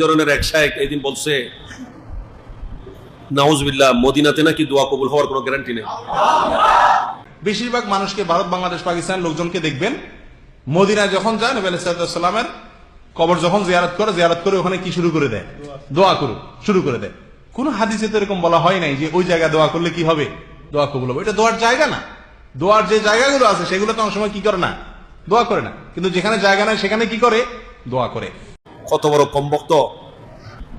ধরনের এক শায়েক এই দিন বলছে, নাউজবিল্লাহ, মদিনাতে নাকি দোয়া কবুল হওয়ার কোনো গ্যারান্টি নেই? বেশিরভাগ মানুষকে ভারত, বাংলাদেশ পাকিস্তান লোকজনকে দেখবেন, মদিনায় যখন যায়, নবী সাল্লামের কবর যখন জিয়ারত করে জিয়ারত করে ওখানে কি শুরু করে দেয়? দোয়া করুক, শুরু করে দেয়। কোন হাদিসে তো এরকম বলা হয় নাই যে ওই জায়গায় দোয়া করলে কি হবে? দোয়া কবুল হবে। এটা দোয়ার জায়গা না। দোয়ার যে জায়গাগুলো আছে, সেগুলো তো অনেক সময় কি করে না? দোয়া করে না। কিন্তু যেখানে জায়গা নাই, সেখানে কি করে? দোয়া করে। কত বড় কমবক্ত,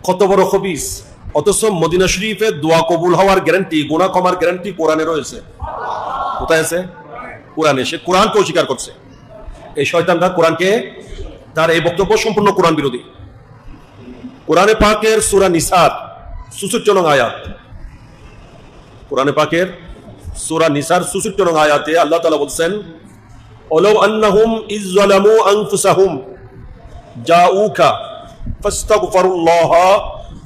কত বড় খবিস। অথচ মদিনা শরীফে দোয়া কবুল হওয়ার গ্যারান্টি গুণা কমার গ্যারান্টি কোরআনে রয়েছে। কোথায় আছে? কোরআনে। সে কোরআনকে অস্বীকার করছে। এই শয়তানরা কোরআনকে, তার এই বক্তব্য সম্পূর্ণ কোরআন বিরোধী। কোরআনে পাকের সুরা নিসার সুসুচ্চ আয়াত। কোরআনে পাকের সুরা নিসার সুসুচ্চ আয়াতে আল্লাহ তাআলা বলছেন, ওলাউ আন্নাহুম ইজ্জালামু আনফুসাহুম। جاءوك فاستغفروا الله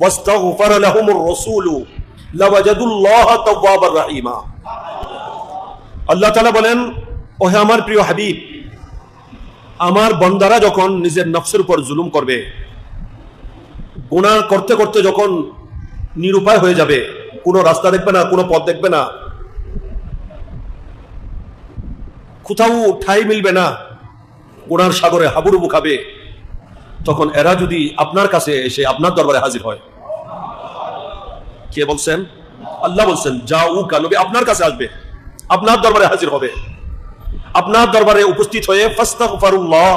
واستغفر لهم الرسول لوجدوا الله توابا رحيما আল্লাহ তাআলা বলেন ওহে আমার প্রিয় হাবিব আমার বন্দারা যখন নিজের নফসের উপর জুলুম করবে গুনাহ করতে করতে যখন নিরুপায় হয়ে যাবে কোনো রাস্তা দেখবে না কোনো পথ দেখবে না কোথাও ঠাই মিলবে না গুনার সাগরে হাবুডুবু খাবে তখন এরা যদি আপনার কাছে এসে আপনার দরবারে হাজির হয়, কে বলছেন? আল্লাহ বলছেন যা উ নবী আপনার কাছে আসবে, আপনার দরবারে হাজির হবে। আপনার দরবারে উপস্থিত হয়ে ফাস্তাগফিরুল্লাহ,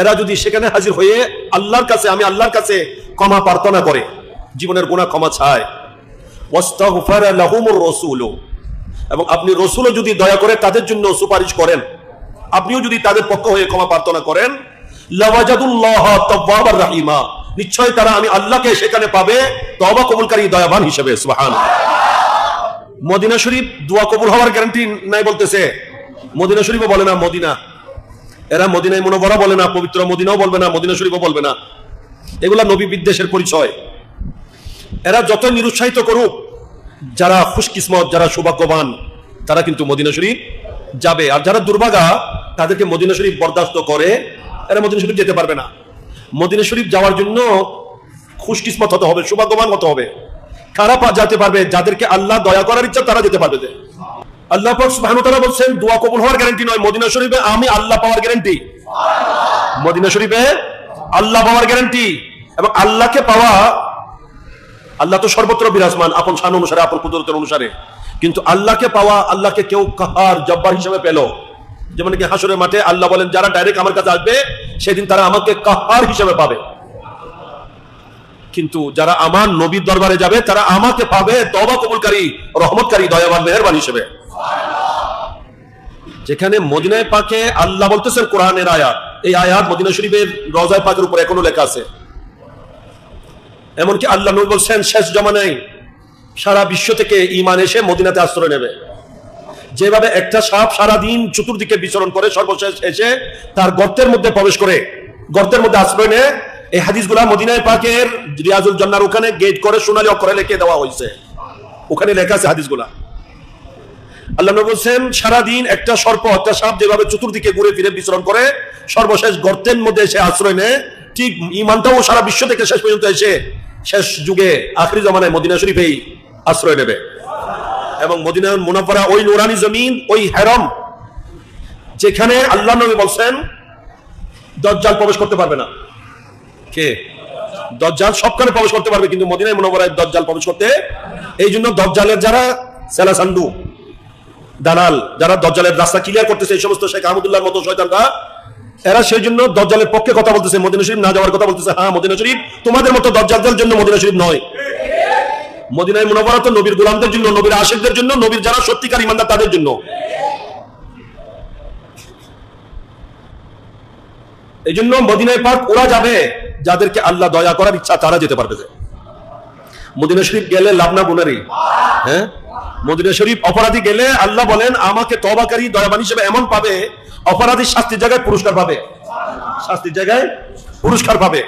এরা যদি সেখানে হাজির হয়ে আল্লাহর কাছে, আমি আল্লাহর কাছে ক্ষমা প্রার্থনা করে, জীবনের গুনাহ ক্ষমা চায়। ওয়াস্তাগফারা লাহুমুর রাসূল, এবং আপনি রসুলও যদি দয়া করে তাদের জন্য সুপারিশ করেন, আপনিও যদি তাদের পক্ষ হয়ে ক্ষমা প্রার্থনা করেন রাহিমা। নিশ্চয় তারা আমি আল্লাহকে সেখানে পাবে, তওবা কবুলকারী, দয়াবান হিসেবে, সুবহান। মদিনা শরীফ দোয়া কবুল হওয়ার গ্যারান্টি নাই বলতেছে। মদিনা শরীফও বলে না মদিনা। এরা মদিনায় মনোবরা বলে না, পবিত্র মদিনাও বলবে না, মদিনা শরীফও বলবে না। এগুলা নবী বিদ্বেষের পরিচয়। এরা যত নিরুৎসাহিত করুক, যারা খুশকিসমত যারা সৌভাগ্যবান, তারা কিন্তু মদিনা শরীফ যাবে। আর যারা দুর্ভাগা, তাদেরকে মদিনা শরীফ বরদাস্ত করে এরা মদিনা শরীফ যেতে পারবে না। মদিনা শরীফ যাওয়ার জন্য খুশকিসমত হতে হবে, সৌভাগ্যবান হতে হবে। কারা পা যেতে পারবে, যাদেরকে আল্লাহ দয়া করার ইচ্ছা, তারা যেতে পারবে আল্লাহ পাক সুবহানাহু বলছেন, দোয়া কবুল হওয়ার গ্যারান্টি নয়, মদিনা শরীফে আমি আল্লাহ পাওয়ার গ্যারান্টি মদিনা শরীফে আল্লাহ পাওয়ার গ্যারান্টি এবং আল্লাহকে পাওয়া, আল্লাহ তো সর্বত্র বিরাজমান, আপন শান অনুসারে, আপন কুদরতের অনুসারে। কিন্তু আল্লাহকে পাওয়া, আল্লাহকে কেউ কাহার, জব্বার হিসেবে পেল। যেমন কি হাসরের মাঠে আল্লাহ বলেন, যারা ডাইরেক্ট আমার কাছে আসবে, সেদিন তারা আমাকে কাহার হিসেবে পাবে। কিন্তু যারা আমার নবীর দরবারে যাবে, তারা আমাকে পাবে তবা কবুলকারী, রহমতকারী, দয়াবান, মেহরবান হিসেবে। যেখানে মদিনায় পাকে আল্লাহ বলতেছেন কোরআনের আয়াত, এই আয়াত মদিনা শরীফের রজায় পাকের উপর এখনও লেখা আছে। এমনকি আল্লাহ নবী বলছেন, শেষ জমানায় সারা বিশ্ব থেকে ইমান এসে মদিনাতে আশ্রয় নেবে। যেভাবে একটা সাপ সারা দিন চতুর্দিকে বিচরণ করে, সর্বশেষ এসে তার গর্তের মধ্যে প্রবেশ করে। গর্তের মধ্যে আশ্রয় নেয়। এই হাদিসগুলা মদিনায় পাকের রিয়াজুল জন্নার ওখানে গেট করে, সোনালী অক্ষরে লিখে দেওয়া হয়েছে। ওখানে লেখা আছে হাদিসগুলা। আল্লাহ নবী বলছেন, সারাদিন একটা সর্প, একটা সাপ যেভাবে চতুর্দিকে ঘুরে ফিরে বিচরণ করে, সর্বশেষ গর্তের মধ্যে এসে আশ্রয় নেয়। ঠিক ইমানটাও সারা বিশ্ব থেকে শেষ পর্যন্ত এসে শেষ যুগে, আখরি জমানায় মদিনা শরীফেই আশ্রয় নেবে। এবং মদিনার মুনাফারা, ওই নুরানি জমিন, ওই হেরম, যেখানে আল্লাহ নবী বলছেন, দজ্জাল প্রবেশ করতে পারবে না। কে? দজ্জাল সবখানে প্রবেশ করতে পারবে, কিন্তু মদিনায় মুনাফারায় দজ্জাল প্রবেশ করতে, এই জন্য দজ্জালের যারা সেলাসান্ডু, দালাল, যারা দজ্জালের রাস্তা ক্লিয়ার করতেছে, এই সমস্ত শেখ আহমদুল্লাহর মতো শয়তানরা, এরা সেই জন্য দজ্জালের পক্ষে কথা বলতেছে, মদিনা শরীফ না যাওয়ার কথা বলতেছে হ্যাঁ মদিনা শরীফ তোমাদের মতো দজ্জালদের জন্য মদিনা শরীফ নয়। মদিনায় মুনাফারা তো নবীর গোলামদের জন্য, নবীর আশেকদের জন্য, নবীর যারা সত্যিকার ইমানদার তাদের জন্য। এই জন্য মদিনায় পাক ওরা যাবে, যাদেরকে আল্লাহ দয়া করার ইচ্ছা, তারা যেতে পারবে মদিনা শরীফ গেলে লাভ না গুনারি হ্যাঁ? মদিনা শরীফ অপরাধী গেলে আল্লাহ বলেন, আমাকে তবাকারী দয়াবান হিসেবে এমন পাবে অপরাধী শাস্তির জায়গায় পুরস্কার পাবে। শাস্তির জায়গায় পুরস্কার পাবে।